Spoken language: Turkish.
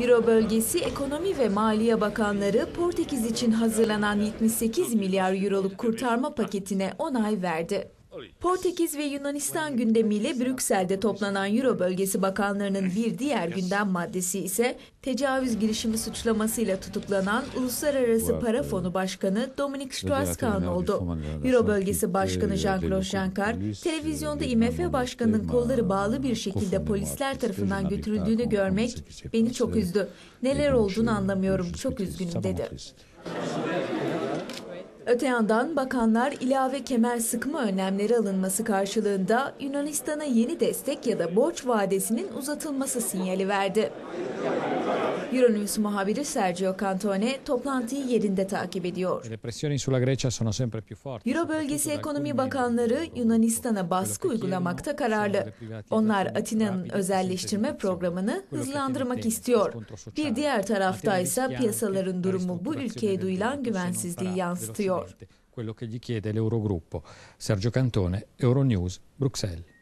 Euro bölgesi Ekonomi ve Maliye Bakanları Portekiz için hazırlanan 78 milyar euroluk kurtarma paketine onay verdi. Portekiz ve Yunanistan gündemiyle Brüksel'de toplanan Euro bölgesi bakanlarının bir diğer gündem maddesi ise tecavüz girişimi suçlamasıyla tutuklanan Uluslararası Para Fonu Başkanı Dominic Strauss-Kahn oldu. Euro bölgesi Başkanı Jean-Claude Juncker, televizyonda IMF Başkanı'nın kolları bağlı bir şekilde polisler tarafından götürüldüğünü görmek beni çok üzdü. Neler olduğunu anlamıyorum, çok üzgünüm dedi. Öte yandan bakanlar ilave kemer sıkma önlemleri alınması karşılığında Yunanistan'a yeni destek ya da borç vadesinin uzatılması sinyali verdi. Euronews muhabiri Sergio Cantone toplantıyı yerinde takip ediyor. Euro bölgesi ekonomi bakanları Yunanistan'a baskı uygulamakta kararlı. Onlar Atina'nın özelleştirme programını hızlandırmak istiyor. Bir diğer tarafta ise piyasaların durumu bu ülkeye duyulan güvensizliği yansıtıyor. Quello che gli chiede l'Eurogruppo. Sergio Cantone, Euronews, Bruxelles.